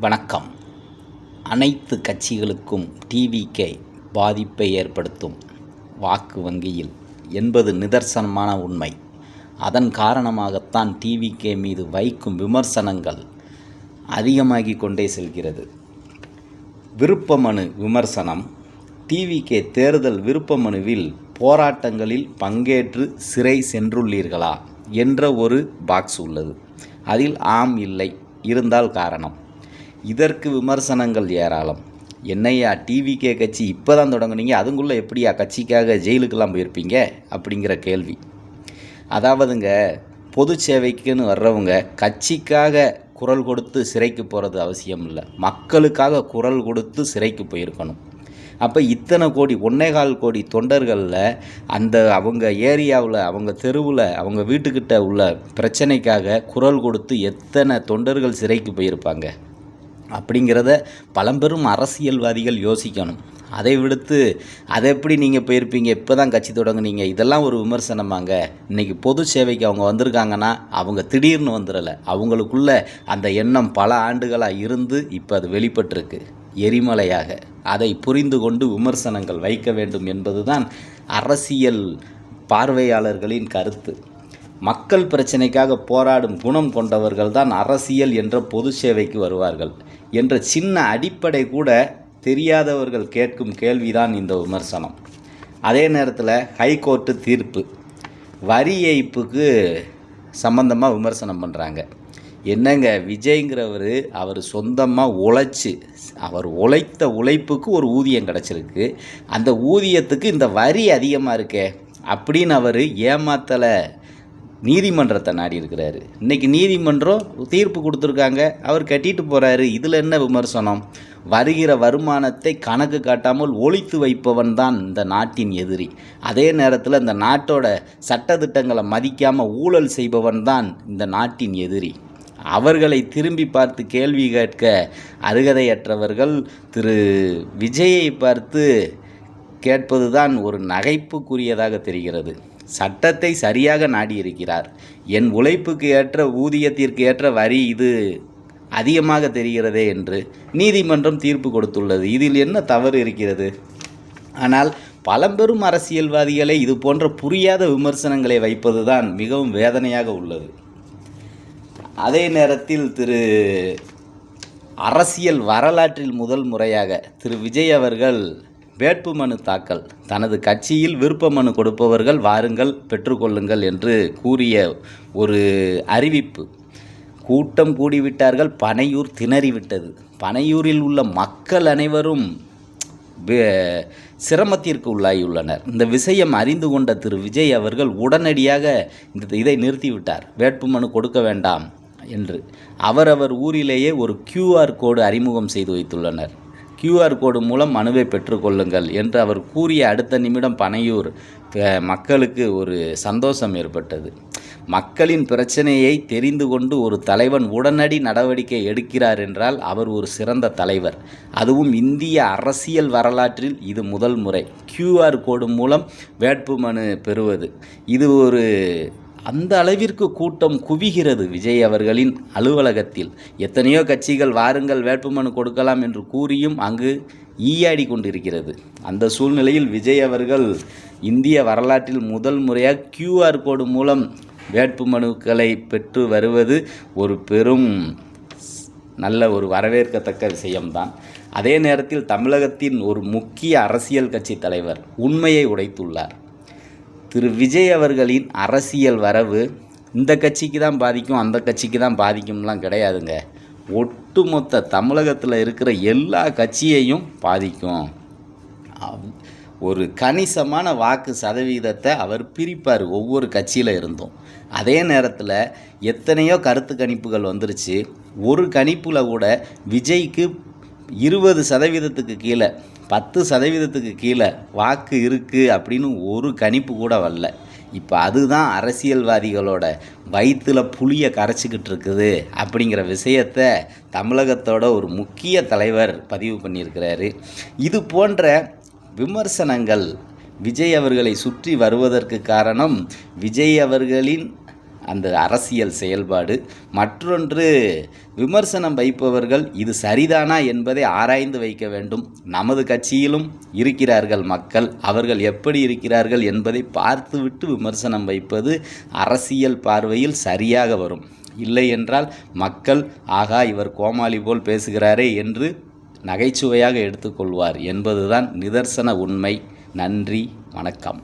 வணக்கம். அனைத்து கட்சிகளுக்கும் டிவிகே பாதிப்பை ஏற்படுத்தும் வாக்கு வங்கியில் என்பது நிதர்சனமான உண்மை. அதன் காரணமாகத்தான் டிவிகே மீது வைக்கும் விமர்சனங்கள் அதிகமாகி கொண்டே செல்கிறது. விருப்ப மனு விமர்சனம் டிவிகே தேர்தல் விருப்ப மனுவில் போராட்டங்களில் பங்கேற்று சிறை சென்றுள்ளீர்களா என்ற ஒரு பாக்ஸ் உள்ளது. அதில் ஆம் இல்லை இருந்தால் காரணம். இதற்கு விமர்சனங்கள் ஏராளம். என்னையா டிவிகே கட்சி இப்போ தான் தொடங்குனீங்க? அதுக்குள்ளே எப்படியா கட்சிக்காக ஜெயிலுக்கெல்லாம் போயிருப்பீங்க? அப்படிங்கிற கேள்வி. அதாவதுங்க பொது சேவைக்குன்னு வர்றவங்க கட்சிக்காக குரல் கொடுத்து சிறைக்கு போகிறது அவசியம் இல்லை. மக்களுக்காக குரல் கொடுத்து சிறைக்கு போயிருக்கணும். அப்போ இத்தனை கோடி ஒன்னேகால் கோடி தொண்டர்களில் அந்த அவங்க ஏரியாவில் அவங்க தெருவில் அவங்க வீட்டுக்கிட்ட உள்ள பிரச்சனைக்காக குரல் கொடுத்து எத்தனை தொண்டர்கள் சிறைக்கு போயிருப்பாங்க? அப்படிங்கிறத பழம்பெரும் அரசியல்வாதிகள் யோசிக்கணும். அதை விடுத்து அதை எப்படி நீங்கள் போயிருப்பீங்க? இப்போ தான் கட்சி தொடங்குனீங்க. இதெல்லாம் ஒரு விமர்சனமாங்க. இன்றைக்கி பொது சேவைக்கு அவங்க வந்திருக்காங்கன்னா அவங்க திடீர்னு வந்துடலை. அவங்களுக்குள்ள அந்த எண்ணம் பல ஆண்டுகளாக இருந்து இப்போ அது வெளிப்பட்டிருக்கு. எரிமலையாக. அதை புரிந்து கொண்டு விமர்சனங்கள் வைக்க வேண்டும் என்பதுதான் அரசியல் பார்வையாளர்களின் கருத்து. மக்கள் பிரச்சனைக்காக போராடும் குணம் கொண்டவர்கள் தான் அரசியல் என்ற பொது சேவைக்கு வருவார்கள். என்ற சின்ன அடிப்படை கூட தெரியாதவர்கள் கேட்கும் கேள்விதான் இந்த விமர்சனம். அதே நேரத்தில் ஹைகோர்ட்டு தீர்ப்பு. வரி ஏய்ப்புக்கு சம்பந்தமாக விமர்சனம் பண்ணுறாங்க என்னங்க விஜய்ங்கிறவர் அவர் சொந்தமாக உழைச்சி அவர் உழைத்த உழைப்புக்கு ஒரு ஊதியம் கிடச்சிருக்கு. அந்த ஊதியத்துக்கு இந்த வரி அதிகமாக இருக்கே அப்படின்னு அவர் ஏமாத்தலை நீதிமன்றத்தை நாடி இருக்கிறாரு. இன்றைக்கி நீதிமன்றம் தீர்ப்பு கொடுத்துருக்காங்க. அவர் கட்டிட்டு போகிறாரு இதில் என்ன விமர்சனம்? வருகிற வருமானத்தை கணக்கு காட்டாமல் ஒழித்து வைப்பவன் தான் இந்த நாட்டின் எதிரி. அதே நேரத்தில் இந்த நாட்டோட சட்டத்திட்டங்களை மதிக்காமல் ஊழல் செய்பவன் தான் இந்த நாட்டின் எதிரி. அவர்களை திரும்பி பார்த்து கேள்வி கேட்க அருகதையற்றவர்கள் திரு. விஜயை பார்த்து கேட்பதுதான் ஒரு நகைப்புக்குரியதாக தெரிகிறது. சட்டத்தை சரியாக நாடியிருக்கிறார். என் உழைப்புக்கு ஏற்ற ஊதியத்திற்கு ஏற்ற வரி இது அதிகமாக தெரிகிறதே என்று நீதிமன்றம் தீர்ப்பு கொடுத்துள்ளது. இதில் என்ன தவறு இருக்கிறது? ஆனால் பழம்பெரும் அரசியல்வாதிகளை இது போன்ற புரியாத விமர்சனங்களை வைப்பதுதான் மிகவும் வேதனையாக உள்ளது. அதே நேரத்தில் திரு அரசியல் வரலாற்றில் முதல் முறையாக திரு விஜய் அவர்கள் வேட்புமனு தாக்கல். தனது கட்சியில் விருப்ப மனு கொடுப்பவர்கள் வாருங்கள் பெற்றுக்கொள்ளுங்கள் என்று கூறிய ஒரு அறிவிப்பு. கூட்டம் கூடிவிட்டார்கள் பனையூர் திணறிவிட்டது. பனையூரில் உள்ள மக்கள் அனைவரும் வே- சிரமத்திற்கு உள்ளாகியுள்ளனர். இந்த விஷயம் அறிந்து கொண்ட திரு. விஜய் அவர்கள் உடனடியாக இந்த இதை நிறுத்திவிட்டார். வேட்புமனு கொடுக்க வேண்டாம் என்று. அவரவர் ஊரிலேயே ஒரு கியூஆர் கோடு அறிமுகம் செய்து வைத்துள்ளனர். கியூஆர் கோடு மூலம் மனுவை பெற்றுக்கொள்ளுங்கள் என்று அவர் கூறிய அடுத்த நிமிடம் பனையூர் மக்களுக்கு ஒரு சந்தோஷம் ஏற்பட்டது. மக்களின் பிரச்சனையை தெரிந்து கொண்டு ஒரு தலைவன் உடனடி நடவடிக்கை எடுக்கிறார் என்றால் அவர் ஒரு சிறந்த தலைவர். அதுவும் இந்திய அரசியல் வரலாற்றில் இது முதல் முறை. கியூஆர் கோடு மூலம் வேட்புமனு பெறுவது. இது ஒரு அந்த அளவிற்கு கூட்டம் குவிகிறது விஜய் அவர்களின் அலுவலகத்தில். எத்தனையோ கட்சிகள் வாருங்கள் வேட்புமனு கொடுக்கலாம் என்று கூறியும் அங்கு ஈயாடி கொண்டிருக்கிறது. அந்த சூழ்நிலையில் விஜய் அவர்கள் இந்திய வரலாற்றில் முதல் முறையாக கியூஆர் கோடு மூலம் வேட்புமனுக்களை பெற்று வருவது ஒரு பெரும் நல்ல ஒரு வரவேற்கத்தக்க விஷயம்தான். அதே நேரத்தில் தமிழகத்தின் ஒரு முக்கிய அரசியல் கட்சி தலைவர் உண்மையை உடைத்துள்ளார். திரு விஜய் அவர்களின் அரசியல் வரவு இந்த கட்சிக்கு தான் பாதிக்கும் அந்த கட்சிக்கு தான் பாதிக்கும்லாம் கிடையாதுங்க. ஒட்டுமொத்த தமிழகத்தில் இருக்கிற எல்லா கட்சியையும் பாதிக்கும். ஒரு கணிசமான வாக்கு சதவீதத்தை அவர் பிரிப்பார் ஒவ்வொரு கட்சியில் இருந்தும். அதே நேரத்தில் எத்தனையோ கருத்து கணிப்புகள் வந்துருச்சு. ஒரு கணிப்பில் கூட விஜய்க்கு இருபது சதவீதத்துக்கு கீழே பத்து சதவீதத்துக்கு கீழே வாக்கு இருக்குது அப்படின்னு ஒரு கணிப்பு கூட வரல. இப்போ அதுதான் அரசியல்வாதிகளோட வயிற்றுல புளியை கரைச்சிக்கிட்டு இருக்குது அப்படிங்கிற விஷயத்த தமிழகத்தோட ஒரு முக்கிய தலைவர் பதிவு பண்ணியிருக்கிறாரு. இது போன்ற விமர்சனங்கள் விஜய் அவர்களை சுற்றி வருவதற்கு காரணம் விஜய் அவர்களின் அந்த அரசியல் செயல்பாடு. மற்றொன்று விமர்சனம் வைப்பவர்கள் இது சரிதானா என்பதை ஆராய்ந்து வைக்க வேண்டும். நமது கட்சியிலும் இருக்கிறார்கள் மக்கள். அவர்கள் எப்படி இருக்கிறார்கள் என்பதை பார்த்துவிட்டு விமர்சனம் வைப்பது அரசியல் பார்வையில் சரியாக வரும். இல்லை என்றால் மக்கள் ஆகா இவர் கோமாளி போல் பேசுகிறாரே என்று நகைச்சுவையாக எடுத்துக்கொள்வார் என்பதுதான் நிதர்சன உண்மை. நன்றி வணக்கம்.